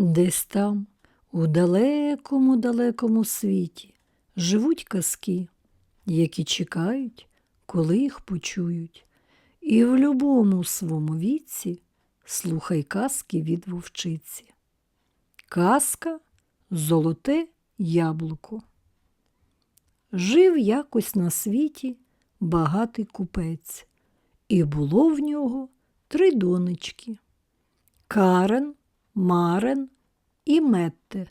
Десь там, у далекому далекому світі, живуть казки, які чекають, коли їх почують. І в любому своєму віці слухай казки від вовчиці. Казка Золоте яблуко. Жив якось на світі багатий купець, і було в нього три донечки Карен, Марен і Метте.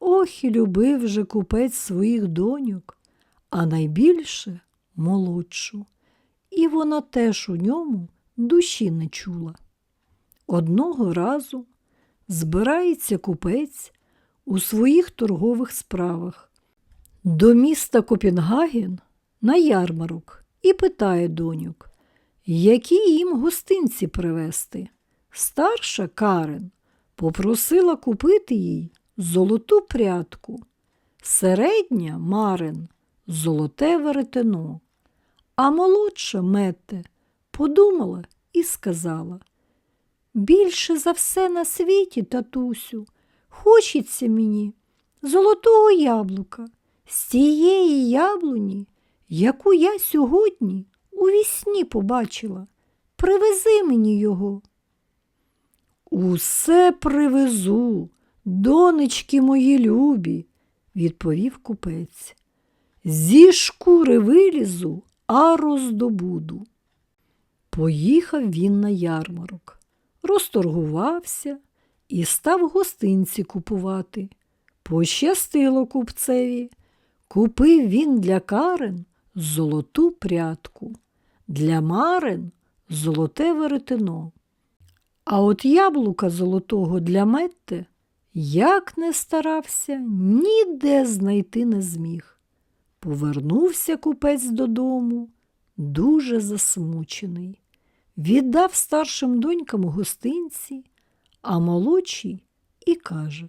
Ох і любив же купець своїх доньок, а найбільше молодшу. І вона теж у ньому душі не чула. Одного разу збирається купець у своїх торгових справах до міста Копенгаген на ярмарок і питає доньок, які їм гостинці привезти. Старша Карен попросила купити їй золоту прядку, середня Марен золоте веретено, а молодша Мете подумала і сказала Більше за все на світі, татусю, хочеться мені золотого яблука з тієї яблуні, яку я сьогодні у вісні побачила. Привези мені його. Усе привезу, донечки мої любі, відповів купець. Зі шкури вилізу, а роздобуду. Поїхав він на ярмарок, розторгувався і став гостинці купувати. Пощастило купцеві. Купив він для Карен золоту прядку, для Марен золоте веретено. А от яблука золотого для Метте, як не старався, ніде знайти не зміг. Повернувся купець додому, дуже засмучений. Віддав старшим донькам гостинці, а молодшій і каже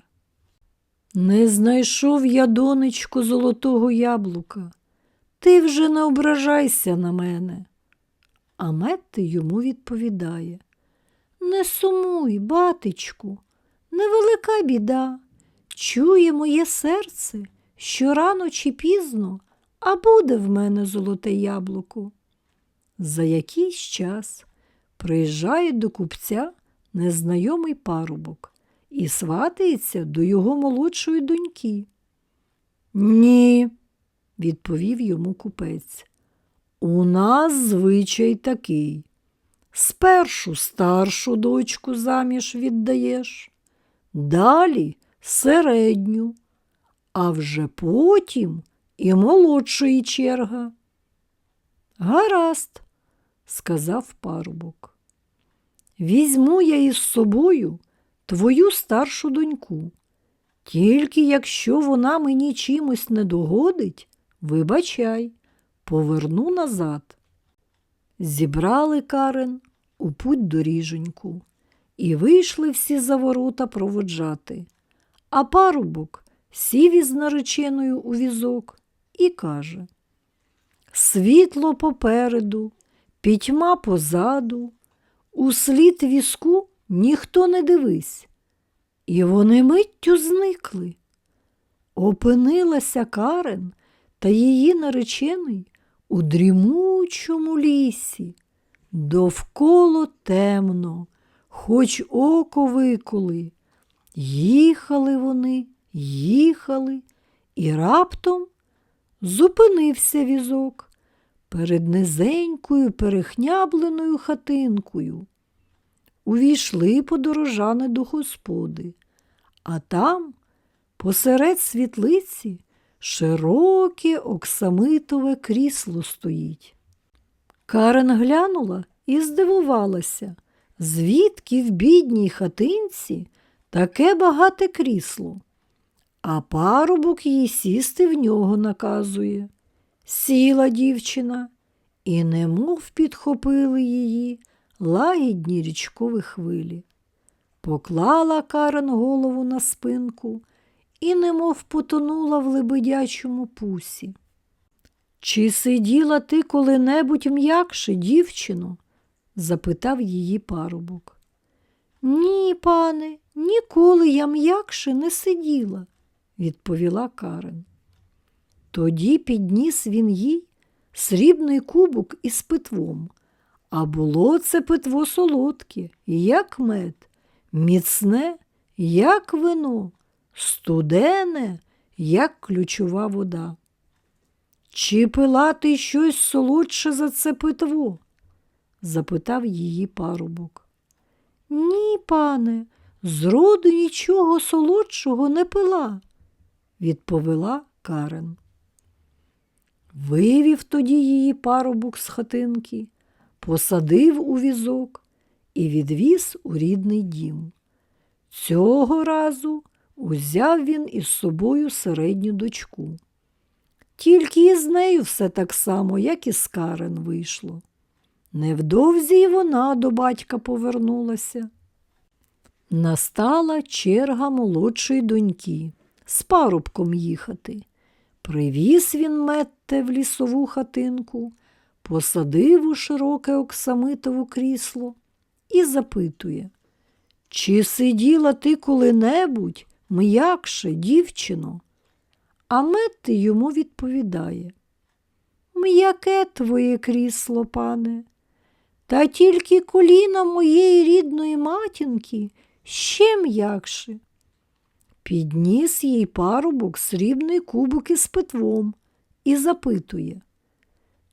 Не знайшов я, донечку, золотого яблука. Ти вже не ображайся на мене. А Метте йому відповідає Не сумуй, батечку, невелика біда. Чує моє серце, що рано чи пізно, а буде в мене золоте яблуко. За якийсь час приїжджає до купця незнайомий парубок і сватається до його молодшої доньки. Ні, відповів йому купець. У нас звичай такий. Спершу старшу дочку заміж віддаєш, далі середню, а вже потім і молодшої черга. Гаразд, сказав парубок. Візьму я із собою твою старшу доньку. Тільки якщо вона мені чимось не догодить, вибачай, поверну назад. Зібрали Карен у путь доріженьку і вийшли всі за ворота проводжати. А парубок сів із нареченою у візок і каже Світло попереду, пітьма позаду, у слід візку ніхто не дивись. І вони миттю зникли. Опинилася Карен та її наречений у дрімучому лісі. Довколо темно, хоч око виколи. Їхали вони, їхали, і раптом зупинився візок перед низенькою перехнябленою хатинкою. Увійшли подорожани до господи, а там, посеред світлиці, широке оксамитове крісло стоїть. Карен глянула і здивувалася, звідки в бідній хатинці таке багате крісло, а парубок їй сісти в нього наказує. Сіла дівчина, і немов підхопили її лагідні річкові хвилі. Поклала Карен голову на спинку і немов потонула в лебедячому пусі. Чи сиділа ти коли-небудь м'якше, дівчино? запитав її парубок. Ні, пане, ніколи я м'якше не сиділа, відповіла Карен. Тоді підніс він їй срібний кубок із питвом, а було це питво солодке, як мед, міцне, як вино, студене, як ключова вода. Чи пила ти щось солодше за це питво? запитав її парубок. Ні, пане, зроду нічого солодшого не пила, відповіла Карен. Вивів тоді її парубок з хатинки, посадив у візок і відвіз у рідний дім. Цього разу узяв він із собою середню дочку. Тільки із нею все так само, як і з Карен вийшло. Невдовзі й вона до батька повернулася. Настала черга молодшої доньки з парубком їхати. Привіз він метте в лісову хатинку, посадив у широке оксамитове крісло і запитує, чи сиділа ти коли-небудь м'якше, дівчино? А Метти йому відповідає М'яке твоє крісло, пане, та тільки коліна моєї рідної матінки ще м'якше. Підніс їй парубок срібний кубок із питвом і запитує,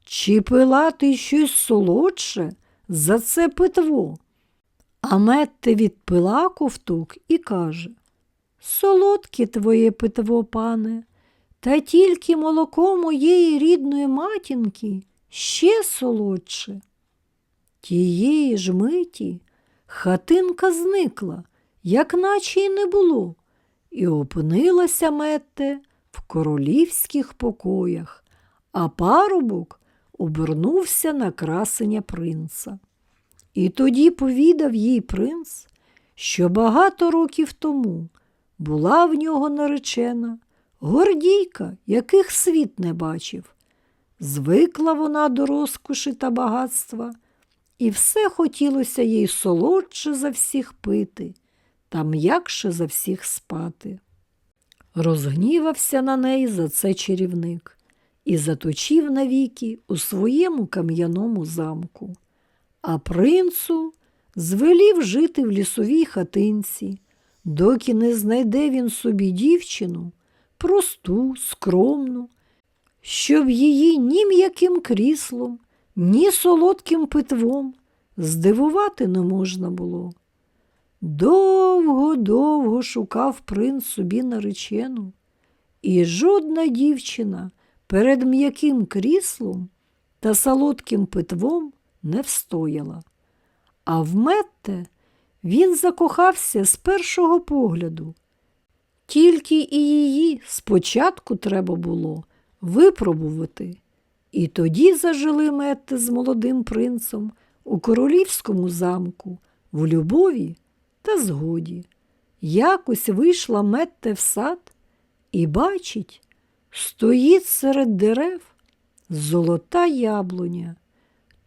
чи пила ти щось солодше за це питво? А Метте відпила ковток і каже Солодке твоє питво, пане, та тільки молоко моєї рідної матінки ще солодше. Тієї ж миті хатинка зникла, як наче й не було, і опинилася Метте в королівських покоях, а парубок обернувся на красення принца. І тоді повідав їй принц, що багато років тому була в нього наречена гордійка, яких світ не бачив. Звикла вона до розкоші та багатства, і все хотілося їй солодше за всіх пити та м'якше за всіх спати. Розгнівався на неї за це чарівник і заточив навіки у своєму кам'яному замку, а принцу звелів жити в лісовій хатинці, доки не знайде він собі дівчину, просту, скромну, щоб її ні м'яким кріслом, ні солодким питвом здивувати не можна було. Довго-довго шукав принц собі наречену, і жодна дівчина перед м'яким кріслом та солодким питвом не встояла. А в Метте він закохався з першого погляду. Тільки і її спочатку треба було випробувати. І тоді зажили Метте з молодим принцем у королівському замку в любові та згоді. Якось вийшла Метте в сад і бачить, стоїть серед дерев золота яблуня,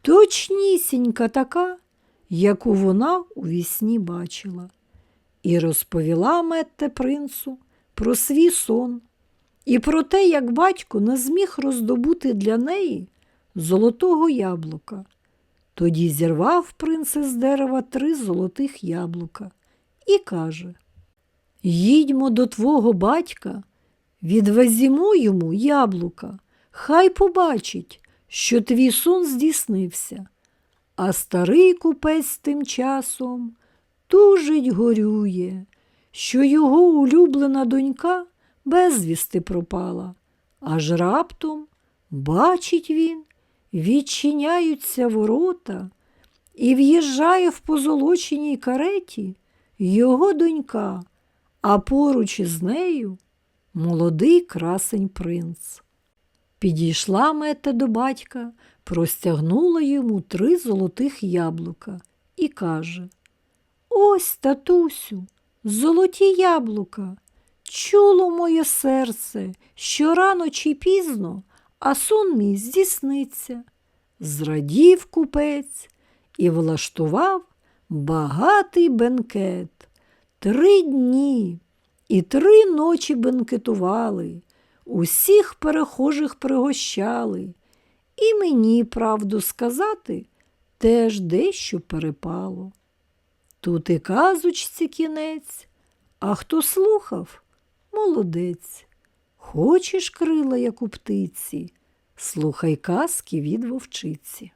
точнісінька така, яку вона у вісні бачила, і розповіла Метте принцу про свій сон і про те, як батько не зміг роздобути для неї золотого яблука. Тоді зірвав принц з дерева три золотих яблука і каже Їдьмо до твого батька, відвезімо йому яблука, хай побачить, що твій сон здійснився. А старий купець тим часом тужить горює, що його улюблена донька безвісти пропала, аж раптом, бачить він, відчиняються ворота і в'їжджає в позолоченій кареті його донька, а поруч із нею молодий красень принц. Підійшла мета до батька, простягнула йому три золотих яблука і каже Ось, татусю, золоті яблука. Чуло моє серце, що рано чи пізно, а сон мій здійсниться. Зрадів купець і влаштував багатий бенкет. Три дні і три ночі бенкетували, усіх перехожих пригощали. І мені, правду сказати, теж дещо перепало. Тут і казочці кінець, а хто слухав, молодець. Хочеш крила, як у птиці, слухай казки від вовчиці.